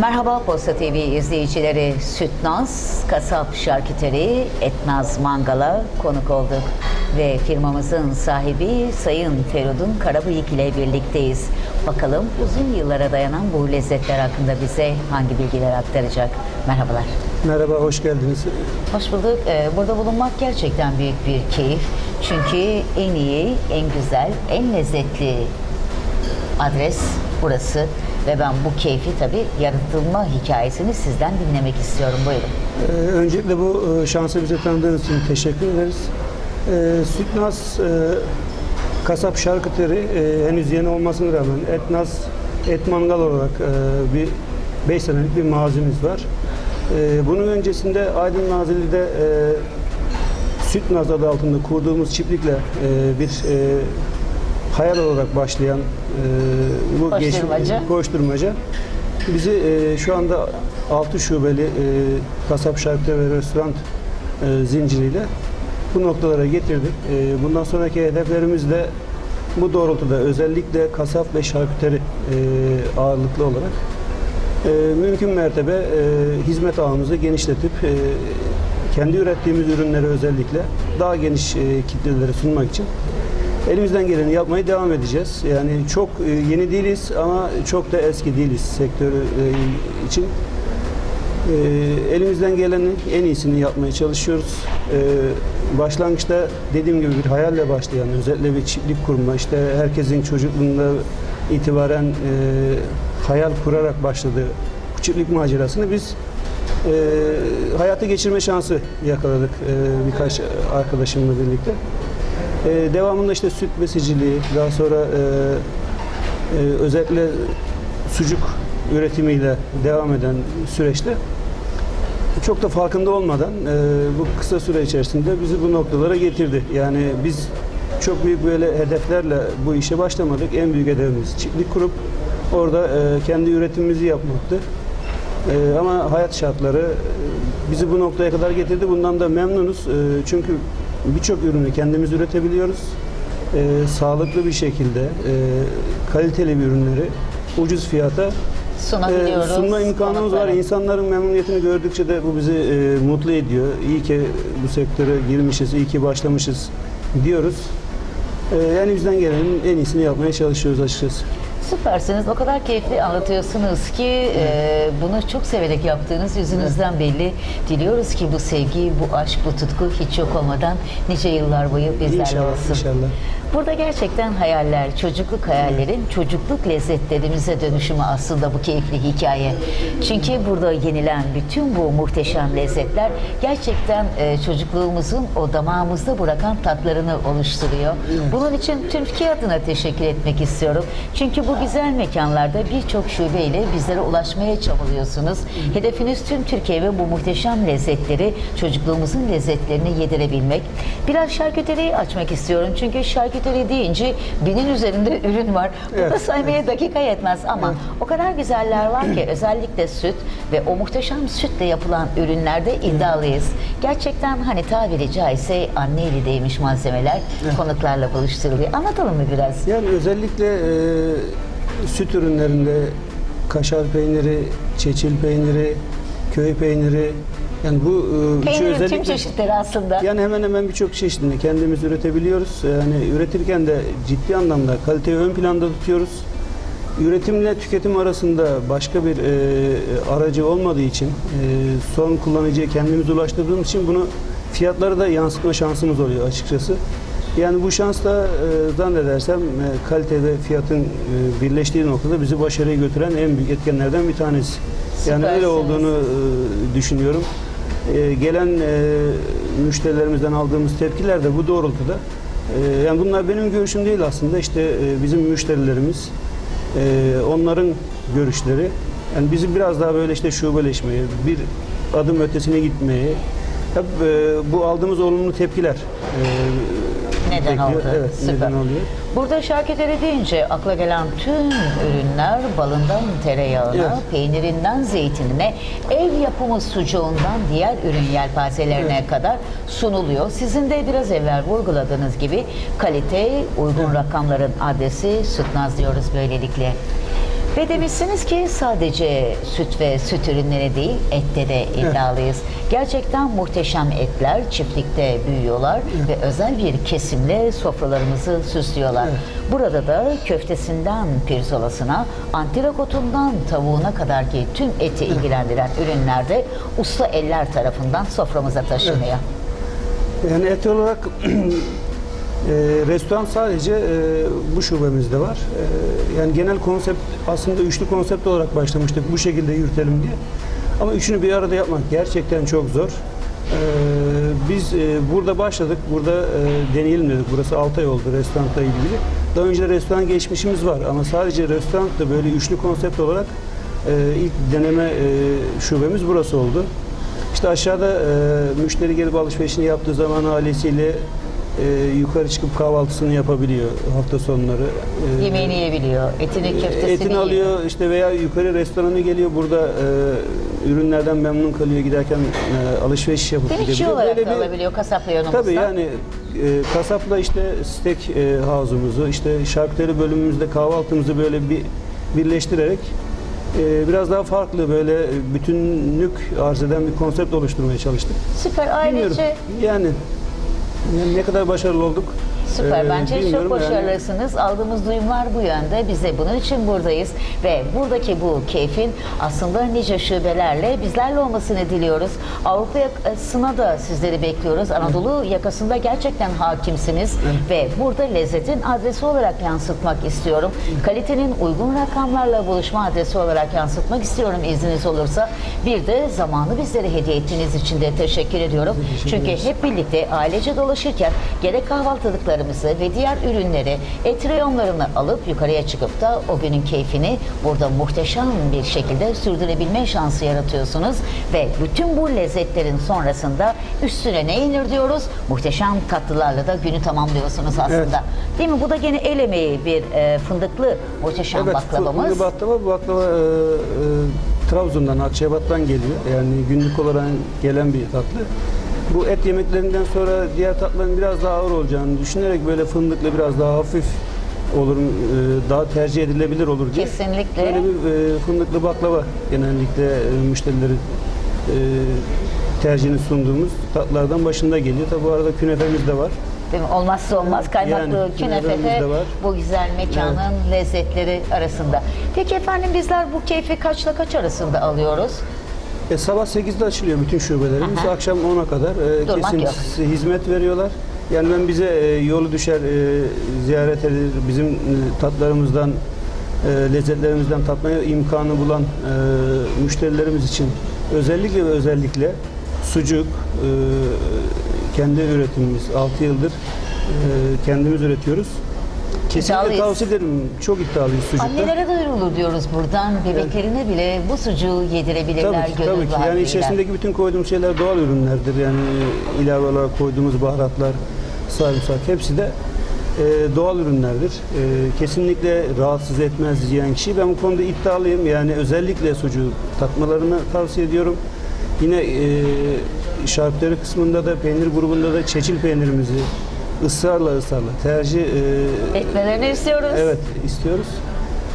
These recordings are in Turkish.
Merhaba Posta TV izleyicileri. Sütnaz, Kasap Şarküteri, Etnaz Mangal'a konuk olduk. Ve firmamızın sahibi Sayın Ferudun Karabıyık ile birlikteyiz. Bakalım uzun yıllara dayanan bu lezzetler hakkında bize hangi bilgiler aktaracak? Merhabalar. Merhaba, hoş geldiniz. Hoş bulduk. Ee, Burada bulunmak gerçekten büyük bir keyif. Çünkü en iyi, en güzel, en lezzetli adres burası. Ve ben bu keyfi tabii yaratılma hikayesini sizden dinlemek istiyorum. Buyurun. Ee, öncelikle bu e, şansı bize tanıdığınız için teşekkür ederiz. Ee, Sütnaz e, kasap şarküteri e, henüz yeni olmasına rağmen Etnaz et mangal olarak bir 5 senelik bir mazimiz var. E, bunun öncesinde Aydın Nazilli'de e, Sütnaz adı altında kurduğumuz çiftlikle e, bir e, hayal olarak başlayan e, bu Koşturmaca. koşturmaca bizi e, şu anda 6 şubeli e, kasap şarküteri ve restoran e, zinciriyle bu noktalara getirdik. E, bundan sonraki hedeflerimiz de bu doğrultuda özellikle kasap ve şarküteri e, ağırlıklı olarak e, mümkün mertebe e, hizmet ağımızı genişletip e, kendi ürettiğimiz ürünleri özellikle daha geniş e, kitlelere sunmak için elimizden geleni yapmaya devam edeceğiz. Yani çok yeni değiliz ama çok da eski değiliz sektörü için. Elimizden gelenin en iyisini yapmaya çalışıyoruz. Başlangıçta dediğim gibi bir hayalle başlayan, özellikle bir çiftlik kurma, işte herkesin çocukluğunda itibaren e, hayal kurarak başladığı bu çiftlik macerasını biz e, hayata geçirme şansı yakaladık e, birkaç arkadaşımla birlikte. E, devamında işte süt besiciliği, daha sonra e, e, özellikle sucuk üretimiyle devam eden süreçte çok da farkında olmadan e, bu kısa süre içerisinde bizi bu noktalara getirdi. Yani biz çok büyük böyle hedeflerle bu işe başlamadık. En büyük hedefimiz çiftlik kurup orada e, kendi üretimimizi yapmaktı. E, ama hayat şartları e, bizi bu noktaya kadar getirdi. Bundan da memnunuz. E, çünkü birçok ürünü kendimiz üretebiliyoruz. E, sağlıklı bir şekilde e, kaliteli bir ürünleri ucuz fiyata Sunabiliyoruz. e, sunma imkanımız var. İnsanların memnuniyetini gördükçe de bu bizi e, mutlu ediyor. İyi ki bu sektöre girmişiz, iyi ki başlamışız diyoruz. E, yani bizden gelenin en iyisini yapmaya çalışıyoruz açıkçası. Süpersiniz. O kadar keyifli anlatıyorsunuz ki e, bunu çok severek yaptığınız yüzünüzden belli. Diliyoruz ki bu sevgi, bu aşk, bu tutku hiç yok olmadan nice yıllar boyu bizlerle İnşallah, olsun. inşallah. Burada gerçekten hayaller, çocukluk hayallerin çocukluk lezzetlerimize dönüşümü aslında bu keyifli hikaye. Çünkü burada yenilen bütün bu muhteşem lezzetler gerçekten e, çocukluğumuzun o damağımızda bırakan tatlarını oluşturuyor. Bunun için Türkiye adına teşekkür etmek istiyorum. Çünkü bu güzel mekanlarda birçok şubeyle bizlere ulaşmaya çabalıyorsunuz. Hedefiniz tüm Türkiye ve bu muhteşem lezzetleri, çocukluğumuzun lezzetlerini yedirebilmek. Biraz şarküteriyi açmak istiyorum. Çünkü şarküteri deyince binin üzerinde ürün var. Burada Evet. saymaya dakika yetmez ama o kadar güzeller var ki özellikle süt ve o muhteşem sütle yapılan ürünlerde iddialıyız. Gerçekten hani tabiri caizse anne eli değmiş malzemeler konuklarla buluşturuluyor. Anlatalım mı biraz? Yani özellikle e, süt ürünlerinde kaşar peyniri, çeçil peyniri, köy peyniri yani bu e, üçü Peynirin tüm özellikle çeşitleri aslında. yani hemen hemen birçok çeşidini kendimiz üretebiliyoruz. Yani üretirken de ciddi anlamda kaliteyi ön planda tutuyoruz. Üretimle tüketim arasında başka bir e, aracı olmadığı için, e, son kullanıcıya kendimiz ulaştırdığımız için bunu fiyatları da yansıtma şansımız oluyor açıkçası. Yani bu şans da e, zannedersem e, kalite ve fiyatın e, birleştiği noktada bizi başarıya götüren en büyük etkenlerden bir tanesi. Yani öyle Süpersiniz. olduğunu e, düşünüyorum. E, gelen e, müşterilerimizden aldığımız tepkiler de bu doğrultuda. E, yani bunlar benim görüşüm değil aslında. İşte e, bizim müşterilerimiz, e, onların görüşleri. Yani bizi biraz daha böyle işte şubeleşmeye, bir adım ötesine gitmeye, hep bu aldığımız olumlu tepkiler Neden bekliyor. oldu? Evet, Süper. neden oluyor. Burada şarküteri deyince akla gelen tüm ürünler balından tereyağına, Evet. peynirinden zeytinine, ev yapımı sucuğundan diğer ürün yelpazelerine kadar sunuluyor. Sizin de biraz evvel vurguladığınız gibi kalite, uygun rakamların adresi Sütnaz diyoruz böylelikle. Ve demişsiniz ki sadece süt ve süt ürünleri değil, ette de iddialıyız. Gerçekten muhteşem etler çiftlikte büyüyorlar ve özel bir kesimle sofralarımızı süslüyorlar. Burada da köftesinden pirzolasına, antirakotundan tavuğuna kadar ki tüm eti ilgilendiren ürünler de usta eller tarafından soframıza taşınıyor. Yani et olarak e, restoran sadece e, bu şubemizde var. E, yani genel konsept aslında üçlü konsept olarak başlamıştık bu şekilde yürütelim diye. Ama üçünü bir arada yapmak gerçekten çok zor. E, biz e, burada başladık, burada e, deneyelim dedik. Burası 6 ay oldu restoranla ilgili. Daha önce restoran geçmişimiz var ama sadece restoranla böyle üçlü konsept olarak e, ilk deneme e, şubemiz burası oldu. İşte aşağıda e, müşteri gelip alışverişini yaptığı zaman ailesiyle e, yukarı çıkıp kahvaltısını yapabiliyor hafta sonları. E, Yemeğini yiyebiliyor, etini köftesini Etini yiyor. alıyor işte veya yukarı restorana geliyor burada e, ürünlerden memnun kalıyor giderken e, alışveriş yapıp Delikçi gidebiliyor. olarak Böyle da bir- alabiliyor kasapla yanımızda. Tabii yani e, kasapla işte steak e, havuzumuzu, işte şarküteri bölümümüzde kahvaltımızı böyle bir birleştirerek e, biraz daha farklı böyle bütünlük arz eden bir konsept oluşturmaya çalıştık. Süper Bilmiyorum. ailece yani ne kadar başarılı olduk. Süper. e, Bence çok bilmiyorum yani. başarılısınız. Aldığımız duyumlar bu yönde. Biz de bunun için buradayız. Ve buradaki bu keyfin aslında nice şubelerle bizlerle olmasını diliyoruz. Avrupa yakasına da sizleri bekliyoruz. Anadolu yakasında gerçekten hakimsiniz. Ve burada lezzetin adresi olarak yansıtmak istiyorum. Kalitenin uygun rakamlarla buluşma adresi olarak yansıtmak istiyorum izniniz olursa. Bir de zamanı bizlere hediye ettiğiniz için de teşekkür ediyorum. Çünkü hep birlikte ailece dolaşırken gerek kahvaltılıklarımızı ve diğer ürünleri, et reyonlarını alıp yukarıya çıkıp da o günün keyfini burada muhteşem bir şekilde sürdürebilme şansı yaratıyorsunuz. Ve bütün bu lezzetlerin sonrasında üstüne ne inir diyoruz? Muhteşem tatlılarla da günü tamamlıyorsunuz aslında. Evet. Değil mi? Bu da gene el emeği bir e, fındıklı muhteşem Evet, baklavamız. bu baklava, bu baklava e, e, Trabzon'dan, Akçabat'tan geliyor. Yani günlük olarak gelen bir tatlı. Bu et yemeklerinden sonra diğer tatların biraz daha ağır olacağını düşünerek böyle fındıklı biraz daha hafif olur, e, daha tercih edilebilir olur diye. Kesinlikle. Böyle bir e, fındıklı baklava genellikle e, müşterilerin e, tercihini sunduğumuz tatlardan başında geliyor. Tabi bu arada künefemiz de var. Değil mi? Olmazsa olmaz kaymaklı Yani, künefe de künefemiz de var. bu güzel mekanın lezzetleri arasında. Peki efendim bizler bu keyfi kaçla kaç arasında alıyoruz? E, sabah 8'de açılıyor bütün şubelerimiz. Aha. Akşam 10'a kadar e, Durmak kesintisiz hizmet veriyorlar. Yani ben bize e, yolu düşer e, ziyaret edilir. Bizim e, tatlarımızdan e, lezzetlerimizden tatmaya imkanı bulan e, müşterilerimiz için özellikle ve özellikle sucuk e, kendi üretimimiz 6 yıldır e, kendimiz üretiyoruz. Kesinlikle İddialıyız. tavsiye ederim. Çok iddialıyız sucukta. Annelere duyurulur diyoruz buradan. Bebeklerine bile bu sucuğu yedirebilirler Tabii ki, gönül tabii ki. Yani rahatlığıyla. içerisindeki bütün koyduğumuz şeyler doğal ürünlerdir. Yani ilave olarak koyduğumuz baharatlar, sarımsak hepsi de e, doğal ürünlerdir. E, kesinlikle rahatsız etmez yiyen kişi. Ben bu konuda iddialıyım. Yani özellikle sucuğu tatmalarını tavsiye ediyorum. Yine e, şarküteri kısmında da peynir grubunda da çeçil peynirimizi ısrarla ısrarla tercih e, Etmelerini istiyoruz. evet istiyoruz.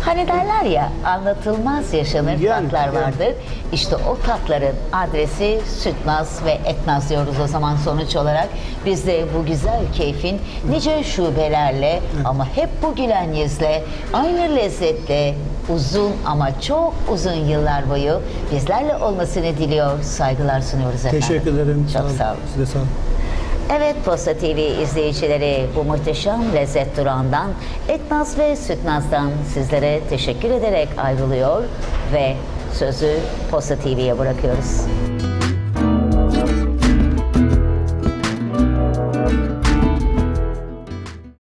Hani derler ya anlatılmaz yaşanır Yani, tatlar yani. vardır. İşte o tatların adresi Sütnaz ve Etnaz diyoruz o zaman sonuç olarak. Biz de bu güzel keyfin nice şubelerle ama hep bu gülen yüzle, aynı lezzetle uzun ama çok uzun yıllar boyu bizlerle olmasını diliyor, saygılar sunuyoruz efendim. Teşekkür ederim. Çok sağ olun. Size sağ olun. Evet Posta TV izleyicileri bu muhteşem lezzet durağından Etnaz ve Sütnaz'dan sizlere teşekkür ederek ayrılıyor ve sözü Posta TV'ye bırakıyoruz.